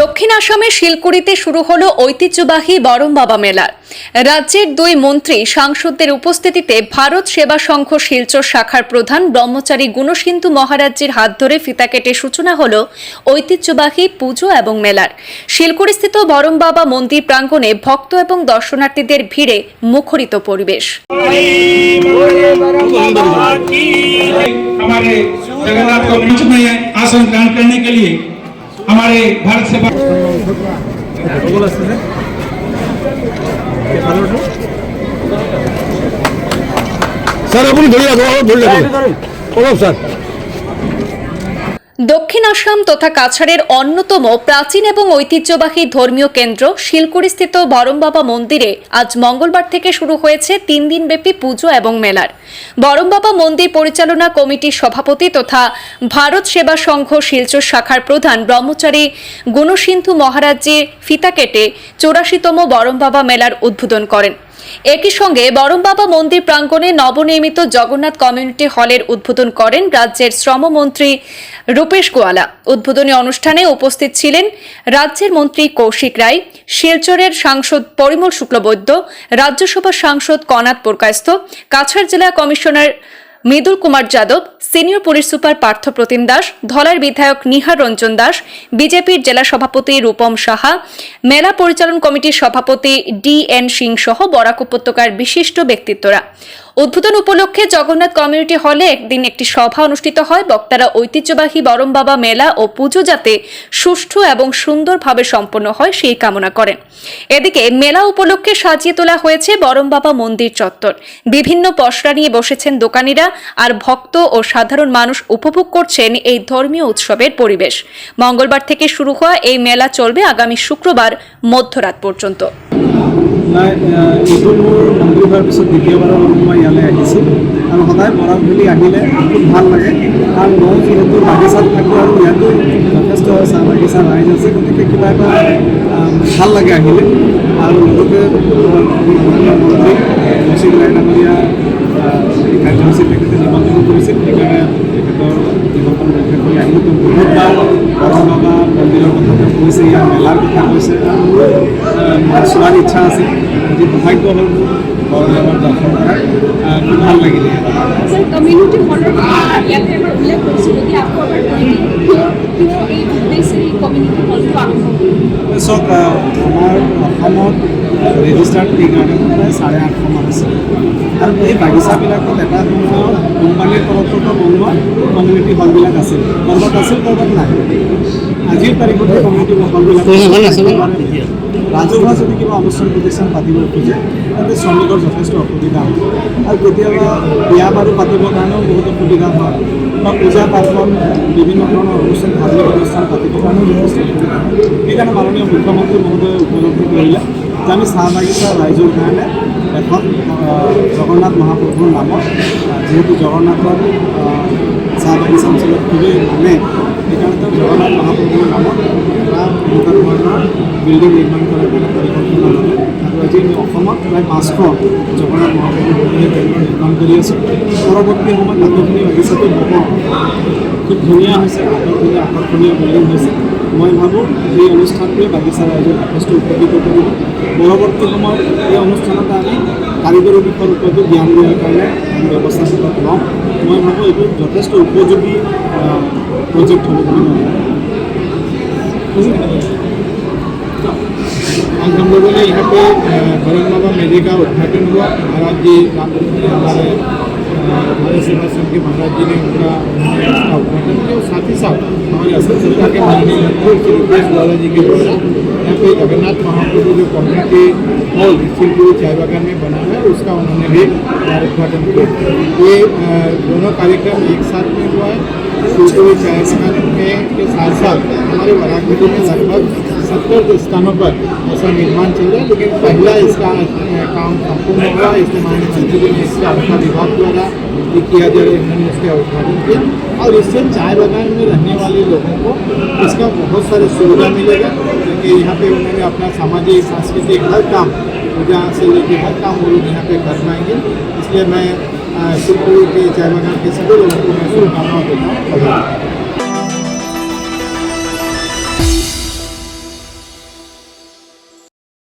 দক্ষিণ আসামের শিলকুড়িতে শুরু হলো ঐতিহ্যবাহী বরম বাবা মেলা রাজ্যের দুই মন্ত্রী সাংসদদের উপস্থিতিতে ভারত সেবা সংঘ শিলচর শাখার প্রধান ব্রহ্মচারী গুণসিন্ধু মহারাজ্যের হাত ধরে ফিতা কেটে সূচনা হলো ঐতিহ্যবাহী পুজো এবং মেলার শিলকুড়িস্থিত বরম বাবা মন্দির প্রাঙ্গণে ভক্ত এবং দর্শনার্থীদের ভিড়ে মুখরিত পরিবেশ हमारे जगन्नाथ को मंच में आसन ग्रहण करने के लिए हमारे भारत से सर अपन धोड़ी रखो धोड़ी रखो सर দক্ষিণ আসাম তথা কাছাড়ের অন্যতম প্রাচীন এবং ঐতিহ্যবাহী ধর্মীয় কেন্দ্র শিলকুড়িস্থিত বরম বাবা মন্দিরে আজ মঙ্গলবার থেকে শুরু হয়েছে তিন দিনব্যাপী পুজো এবং মেলার। বরম বাবা মন্দির পরিচালনা কমিটির সভাপতি তথা ভারত সেবা সংঘ শিলচর শাখার প্রধান ব্রহ্মচারী গুণসিন্ধু মহারাজ্যের ফিতা কেটে চৌরাশিতম বরম বাবা মেলার উদ্বোধন করেন। একই সঙ্গে বরমবাবা মন্দির প্রাঙ্গণে নবনির্মিত জগন্নাথ কমিউনিটি হলের উদ্বোধন করেন রাজ্যের শ্রমমন্ত্রী রূপেশ গোয়ালা। উদ্বোধনী অনুষ্ঠানে উপস্থিত ছিলেন রাজ্যের মন্ত্রী কৌশিক রায়, শিলচরের সাংসদ পরিমল শুক্লবৈদ্য রাজ্যসভা সাংসদ কনাথ পুরকায়স্থ কাছাড় জেলা commissioner Mridul Kumar Yadav, senior police super Partha Pratim Das, ধলার বিধায়ক নিহার রঞ্জন দাস, বিজেপির জেলা সভাপতি রূপম সাহা, মেলা পরিচালন কমিটির সভাপতি ডি এন সিং সহ বরাক উপত্যকার বিশিষ্ট ব্যক্তিত্বরা। উদ্বোধন উপলক্ষে জগন্নাথ কমিউনিটি হলে একদিন একটি সভা অনুষ্ঠিত হয়। বক্তারা ঐতিহ্যবাহী বরম বাবা মেলা ও পুজো যাতে সুষ্ঠু এবং সুন্দরভাবে সম্পন্ন হয় সেই কামনা করেন। এদিকে মেলা উপলক্ষে সাজিয়ে তোলা হয়েছে বরম বাবা মন্দির চত্বর। বিভিন্ন পসরা নিয়ে বসেছেন দোকানিরা আর ভক্ত ও সাধারণ মানুষ উপভোগ করছেন এই ধর্মীয় উৎসবের পরিবেশ। মঙ্গলবার থেকে শুরু হওয়া এই মেলা চলবে আগামী শুক্রবার মধ্যরাত পর্যন্ত। নাই এইটো মোৰ মন্দিৰ হোৱাৰ পিছত দ্বিতীয়বাৰৰ মই ইয়ালৈ আহিছোঁ। আৰু সদায় বৰাক ভেলি আহিলে খুব ভালো লাগে। কাৰণ মই যিহেতু বাগিচাত থাকোঁ আৰু ইয়াতো যথেষ্ট চাহ বাগিচা ৰাইজ আছে, গতিকে কিবা এটা ভালো লাগে আহিলে। আৰু লগতে মন্দিৰ মন্ত্ৰী কৌশিক ৰায় কৈছে ইয়াৰ মেলাৰ কথা আহ, চোৱাৰ ইচ্ছা আছিল আজি সৌভাগ্য হ'ল দৰ্শন কৰাৰ আহ, খুব ভালো লাগিলে। কমিউনিটি হলের ইয়াতে এবার উল্লেখ করেছিল যদি আকৌ এবাৰ কিয় কিয় এই উদ্দেশ্যে এই কমিউনিটি হলটো আৰম্ভ চাওক আমাৰ অসমত ৰেজিষ্টাৰ্ড টি গাৰ্ডেন প্ৰায় চাৰে আঠশমান আছে। আৰু এই বাগিচাবিলাকত এটা সময়ত কোম্পানীৰ তৰফৰ পৰা বনোৱা কমিউনিটি হলবিলাক আছিল। ক'ৰবাত আছিল ক'ৰবাত নাই। আজিৰ তাৰিখত কমিউনিটি ৰাজহুৱা যদি কিবা অনুষ্ঠান প্ৰতিষ্ঠান পাতিব খোজে তাতে শ্ৰমিকৰ যথেষ্ট অসুবিধা হয় আৰু কেতিয়াবা বিয়া বাৰু পাতিবৰ কাৰণেও বহুত অসুবিধা হয় বা পূজা পাৰ্বণ বিভিন্ন ধৰণৰ অনুষ্ঠান ধাৰ্মিক অনুষ্ঠান পাতিবৰ কাৰণেও যথেষ্ট সেইকাৰণে মাননীয় মুখ্যমন্ত্ৰী মহোদয়ে উপলব্ধি কৰিলে যে আমি চাহ বাগিচা ৰাইজৰ কাৰণে এখন জগন্নাথ মহাপ্ৰভুৰ নামত যিহেতু জগন্নাথৰ চাহ বাগিচা অঞ্চলত খুবেই মানে সেইকাৰণে তেওঁ জগন্নাথ মহাপ্ৰভুৰ নামত এটা এনেকুৱা ধৰণৰ বিল্ডিং নিৰ্মাণ কৰাৰ কাৰণে পৰিকল্পনা ল'লে আৰু আজি আমি অসমত প্ৰায় পাঁচশো জগন্নাথ মহাপ্ৰভুৰ মন্দিৰ কেন্দ্ৰ নিৰ্মাণ কৰি আছোঁ পৰৱৰ্তী সময়ত আটকনি বাগিচাটো হ'ব খুব ধুনীয়া হৈছে আটকনি আকৰ্ষণীয় বিল্ডিং হৈছে মই ভাবোঁ এই অনুষ্ঠানটোৱে বাগিচা ৰাইজক যথেষ্ট উপকৃত কৰিব। পৰৱৰ্তী সময়ত এই অনুষ্ঠানতে আমি কাৰিকৰী দিশৰ ওপৰতো জ্ঞান দিয়াৰ কাৰণে আমি ব্যৱস্থা হাতত ল'ম মই ভাবোঁ এইটো যথেষ্ট উপযোগী প্ৰজেক্ট হ'ব বুলি মই ভাবোঁ। आज हम लोगों ने यहाँ पे भरत बाबा मेले का उद्घाटन हुआ। महाराज जी रामचंद्र हमारे हमारे सेवा संघ के महाराज जी ने उनका उद्घाटन किया और साथ ही साथ हमारे असम सरकार के माननीय मंत्री श्री रुपेश द्वारा जी के द्वारा यहाँ पे जगन्नाथ महाप्रभु जो कम्युनिटी हॉल सिलपुर चाय बागान में बना है, उसका उन्होंने भी उद्घाटन किया ये दोनों कार्यक्रम एक साथ में हुआ है। सिलपुर चाय बागान में के साथ साथ हमारे वरागढ़ी में लगभग सत्तर स्थानों पर ऐसा निर्माण चल रहा है, लेकिन पहला इसका काम संपूर्ण हुआ इसके माननीय मंत्री ने इसका आपका विभाग द्वारा ये किया जा रहा है इसका उद्घाटन किया। और इससे चाय बागान में रहने वाले लोगों को इसका बहुत सारे सुविधा मिलेगा। क्योंकि यहाँ पे उन्होंने अपना सामाजिक, सांस्कृतिक हर काम, पूजा से लेकर हर काम वो लोग यहाँ पे कर पाएँगे। इसलिए मैं सुखपुर के चाय बागान के सभी लोगों को मैं शुभकामनाओं देता हूँ।